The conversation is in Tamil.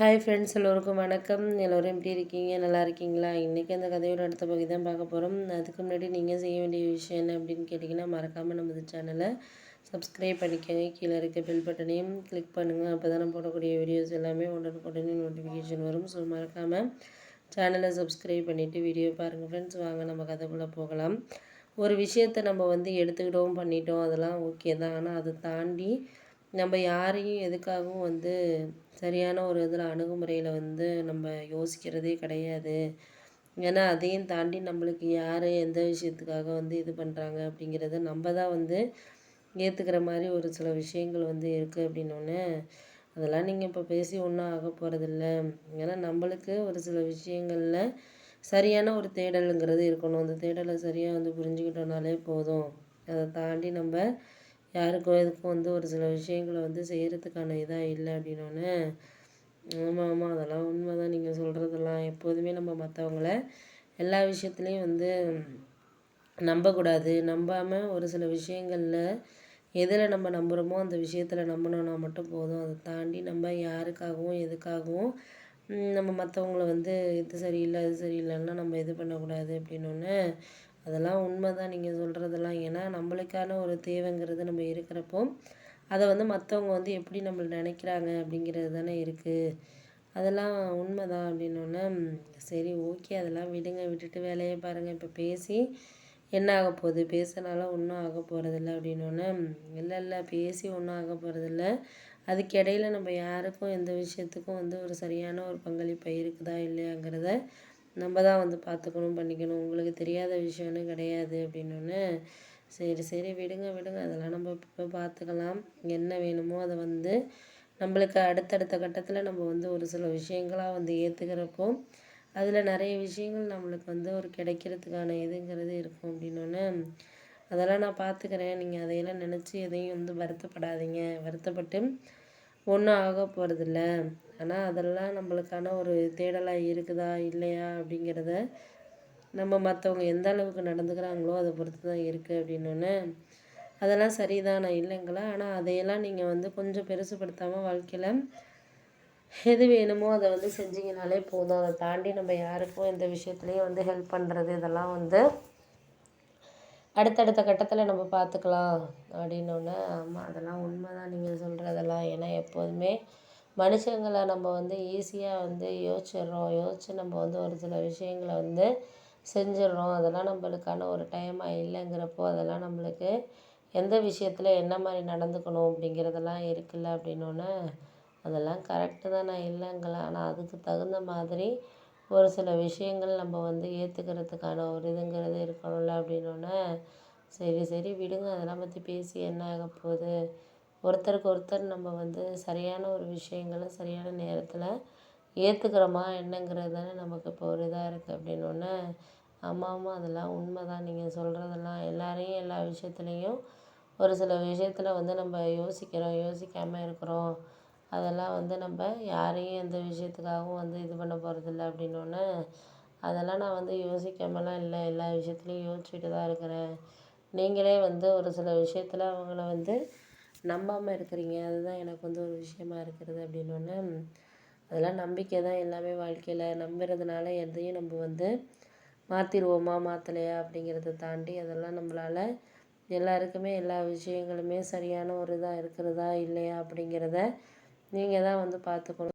ஹாய் ஃப்ரெண்ட்ஸ் எல்லோருக்கும் வணக்கம். எல்லோரும் எப்படி இருக்கீங்க? நல்லா இருக்கீங்களா? இன்றைக்கி அந்த கதையோட அடுத்த பகுதி தான் பார்க்க போகிறோம் அதுக்கு முன்னாடி நீங்கள் செய்ய வேண்டிய விஷயம் என்ன அப்படின்னு கேட்டிங்கன்னா மறக்காமல் நமது சேனலை சப்ஸ்கிரைப் பண்ணிக்கோங்க. கீழே இருக்க பெல் பட்டனையும் கிளிக் பண்ணுங்கள் அப்போ தான் போடக்கூடிய வீடியோஸ் எல்லாமே உடனுக்குடனே நோட்டிஃபிகேஷன் வரும். ஸோ மறக்காமல் சேனலை சப்ஸ்கிரைப் பண்ணிவிட்டு வீடியோ பாருங்கள் ஃப்ரெண்ட்ஸ் வாங்க நம்ம கதைக்குள்ளே போகலாம். ஒரு விஷயத்தை நம்ம வந்து எடுத்துக்கிட்டோம் பண்ணிட்டோம் அதெல்லாம் ஓகே தான். ஆனால் அதை தாண்டி நம்ம யாரையும் எதுக்காகவும் வந்து சரியான ஒரு இதில் அணுகுமுறையில் வந்து நம்ம யோசிக்கிறதே கிடையாது. ஏன்னா அதையும் தாண்டி நம்மளுக்கு யார் எந்த விஷயத்துக்காக வந்து இது பண்ணுறாங்க அப்படிங்கிறத நம்ம தான் வந்து ஏற்றுக்கிற மாதிரி ஒரு சில விஷயங்கள் வந்து இருக்குது அப்படின்னோடனே அதெல்லாம் நீங்கள் இப்போ பேசி ஒன்றும் ஆக போகிறதில்ல ஏன்னா நம்மளுக்கு ஒரு சில விஷயங்களில் சரியான ஒரு தேடலுங்கிறது இருக்கணும். அந்த தேடலை சரியாக வந்து புரிஞ்சுக்கிட்டோம்னாலே போதும். அதை தாண்டி நம்ம யாருக்கும் எதுக்கும் வந்து ஒரு சில விஷயங்களை வந்து செய்கிறதுக்கான இதாக இல்லை அப்படின்னோடனே ஆமாம் ஆமாம் அதெல்லாம் உண்மை தான் நீங்கள் சொல்கிறதெல்லாம் எப்போதுமே நம்ம மற்றவங்கள எல்லா விஷயத்துலேயும் வந்து நம்பக்கூடாது. நம்பாமல் ஒரு சில விஷயங்களில் எதில் நம்ம நம்புகிறோமோ அந்த விஷயத்தில் நம்பினோன்னா மட்டும் போதும். அதை தாண்டி நம்ம யாருக்காகவும் எதுக்காகவும் நம்ம மற்றவங்கள வந்து இது சரியில்லை அது சரியில்லைன்னா நம்ம இது பண்ணக்கூடாது அப்படின்னோடனே அதெல்லாம் உண்மை தான் நீங்கள் சொல்கிறதெல்லாம் ஏன்னா நம்மளுக்கான ஒரு தேவைங்கிறது நம்ம இருக்கிறப்போ அதை வந்து மற்றவங்க வந்து எப்படி நம்மளை நினைக்கிறாங்க அப்படிங்கிறது தானே இருக்குது அதெல்லாம் உண்மை தான் அப்படின்னோடனே சரி ஓகே அதெல்லாம் விடுங்க. விட்டுட்டு வேலையை பாருங்கள் இப்போ பேசி என்ன ஆக போகுது? பேசினால ஒன்றும் ஆக போகிறதில்ல அப்படின்னோடனே இல்லை இல்லை பேசி ஒன்றும் ஆக போகிறதில்ல அதுக்கு இடையில நம்ம யாருக்கும் எந்த விஷயத்துக்கும் வந்து ஒரு சரியான ஒரு பங்களிப்பு இருக்குதா இல்லையாங்கிறத நம்ம தான் வந்து பார்த்துக்கணும் பண்ணிக்கணும். உங்களுக்கு தெரியாத விஷயம்னு கிடையாது அப்படின்னோடனே சரி சரி விடுங்க விடுங்க. அதெல்லாம் நம்ம இப்போ பார்த்துக்கலாம். என்ன வேணுமோ அதை வந்து நம்மளுக்கு அடுத்தடுத்த கட்டத்தில் நம்ம வந்து ஒரு சில விஷயங்களாக வந்து ஏற்றுக்கிறப்போ அதில் நிறைய விஷயங்கள் நம்மளுக்கு வந்து ஒரு கிடைக்கிறதுக்கான இதுங்கிறது இருக்கும் அப்படின்னோடனே அதெல்லாம் நான் பார்த்துக்கிறேன். நீங்கள் அதையெல்லாம் நினச்சி எதையும் வந்து வருத்தப்படாதீங்க. வருத்தப்பட்டு ஒன்றும் ஆக போகிறதில்ல ஆனால் அதெல்லாம் நம்மளுக்கான ஒரு தேடலாக இருக்குதா இல்லையா அப்படிங்கிறத நம்ம மற்றவங்க எந்த அளவுக்கு நடந்துக்கிறாங்களோ அதை பொறுத்து தான் இருக்குது அப்படின்னோடனே அதெல்லாம் சரிதான். நான் இல்லைங்களா? ஆனால் அதையெல்லாம் நீங்கள் வந்து கொஞ்சம் பெருசுப்படுத்தாமல் வாழ்க்கையில் எது வேணுமோ அதை வந்து செஞ்சிங்கனாலே போதும். அதை தாண்டி நம்ம யாருக்கும் எந்த விஷயத்துலையும் வந்து ஹெல்ப் பண்ணுறது இதெல்லாம் வந்து அடுத்தடுத்த கட்டத்தில் நம்ம பார்த்துக்கலாம் அப்படின்னோடனே ஆமாம் அதெல்லாம் உண்மை தான் நீங்கள் சொல்கிறதெல்லாம் ஏன்னா எப்போதுமே மனுஷங்களை நம்ம வந்து ஈஸியாக வந்து யோசிச்சிடுறோம். யோசித்து நம்ம வந்து ஒரு சில விஷயங்களை வந்து செஞ்சிடுறோம். அதெல்லாம் நம்மளுக்கான ஒரு டைமாக இல்லைங்கிறப்போ அதெல்லாம் நம்மளுக்கு எந்த விஷயத்தில் என்ன மாதிரி நடந்துக்கணும் அப்படிங்கிறதெல்லாம் இருக்குல்ல அப்படின்னோடனே அதெல்லாம் கரெக்டு தான். நான் இல்லைங்கள? ஆனால் அதுக்கு தகுந்த மாதிரி ஒரு சில விஷயங்கள் நம்ம வந்து ஏற்றுக்கிறதுக்கான ஒரு இதுங்கிறது இருக்கணும்ல அப்படின்னோடனே சரி சரி விடுங்க. அதெல்லாம் பற்றி பேசி என்ன ஆக போகுது ஒருத்தருக்கு ஒருத்தர் நம்ம வந்து சரியான ஒரு விஷயங்களை சரியான நேரத்தில் ஏற்றுக்கிறோமா என்னங்கிறது தானே நமக்கு இப்போ ஒரு இதாக இருக்குது அப்படின்னோடனே ஆமாம் ஆமாம் அதெல்லாம் உண்மை தான் நீங்கள் சொல்கிறதெல்லாம் எல்லாரையும் எல்லா விஷயத்துலேயும் ஒரு சில விஷயத்தில் வந்து நம்ம யோசிக்கிறோம் யோசிக்காமல் இருக்கிறோம். அதெல்லாம் வந்து நம்ம யாரையும் எந்த விஷயத்துக்காகவும் வந்து இது பண்ண போகிறதில்ல அப்படின்னோடனே அதெல்லாம் நான் வந்து யோசிக்காமலாம் இல்லை. எல்லா விஷயத்துலையும் யோசிச்சுட்டு தான் இருக்கிறேன். நீங்களே வந்து ஒரு சில விஷயத்தில் அவங்கள வந்து நம்பாமல் இருக்கிறீங்க. அதுதான் எனக்கு வந்து ஒரு விஷயமா இருக்கிறது அப்படின்னோடனே அதெல்லாம் நம்பிக்கை தான் எல்லாமே வாழ்க்கையில். நம்புறதுனால எதையும் நம்ம வந்து மாற்றிடுவோமா மாற்றலையா அப்படிங்கிறத தாண்டி அதெல்லாம் நம்மளால் எல்லாருக்குமே எல்லா விஷயங்களுமே சரியான ஒரு இதாக இருக்கிறதா இல்லையா அப்படிங்கிறத நீங்கள் தான் வந்து பார்த்துக்கணும்.